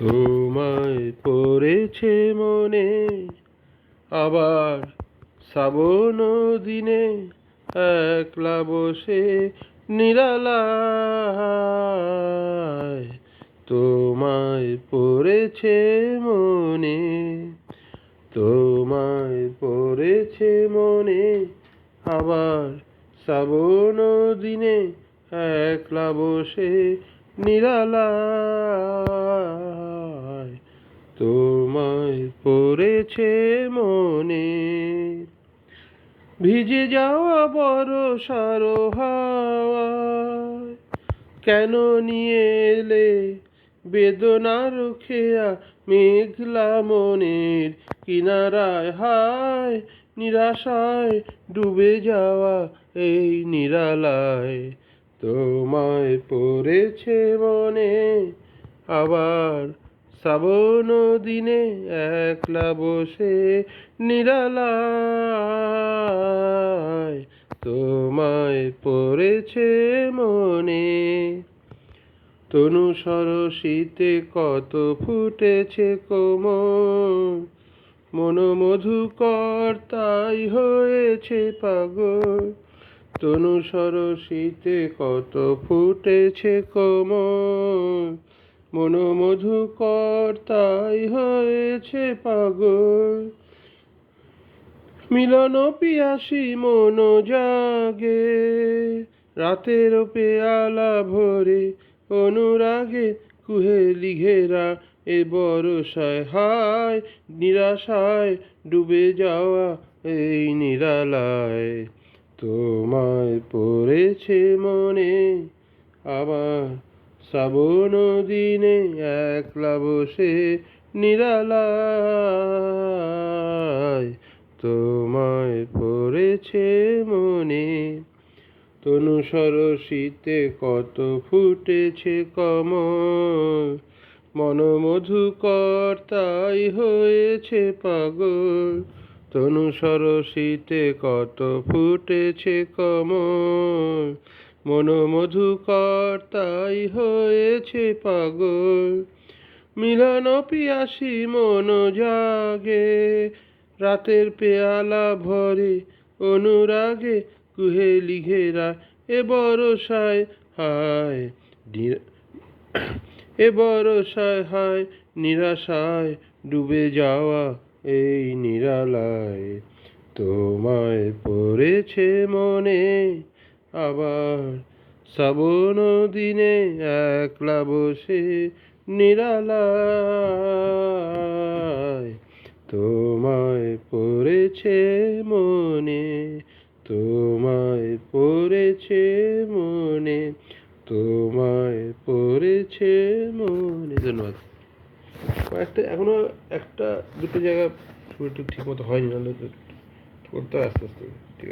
তোমায় পড়েছে মনে, আবার শ্রাবণ দিনে একলা বসে নিরালায়। তোমায় পড়েছে মনে, তোমায় পড়েছে মনে, আবার শ্রাবণ দিনে একলা বসে তোমায় পড়েছে মনে। ভিজে যাওয়া বড় সারো হাওয়ায়। কেন নিয়ে এলে বেদনার খেয়া মেঘলা মনের কিনারায়? হায়, নিরাশায় ডুবে যাওয়া এই নিরালায়। তোমায় পড়েছে মনে, আবার শ্রাবণ দিনে একলা বসে নিরালায়, তোমায় পড়েছে মনে। তনু সরসীতে কত ফুটেছে কোমল মনোমধুকর তাই হয়েছে পাগল। তনু সরসীতে কত ফুটেছে কোমল মনোমধুকর তাই হয়েছে পাগল। মিলন পিয়াসী মন জাগে, রাতের পেয়ালা ভরে অনুরাগে কুহেলি ঘেরা এ বরসায় হায়, নিরাশায় ডুবে যাওয়া এই নিরালায়। তোমায় পড়েছে মনে আবার শ্রাবণ দিনে একলা বসে নিরালায়, তোমায় পড়েছে মনে। তনু সরসীতে কত ফুটেছে কমল, মনোমধুকর তাই হয়েছে পাগল। তনু সরসীতে কত ফুটেছে কমল মনোমধুকর তাই হয়েছে পাগল। মিলন পিয়াসী মন জাগে, রাতের পেয়ালা ভরে অনুরাগে কুহেলি ঘেরা এ বরসায় হায় এ বরসায় হায়, নিরাশায় ডুবে যাওয়া এই নিরালায়। তোমায় পড়েছে মনে আবার শ্রাবণ দিনে একলা বসে নিরালায়। তোমায় পড়েছে মনে, তোমায় পড়েছে মনে, তোমায় পড়েছে মনে। ধন্যবাদ। কয়েকটা, এখনও একটা, দুটো জায়গা একটু ঠিক মতো হয়নি করতে আস্তে আস্তে। ঠিক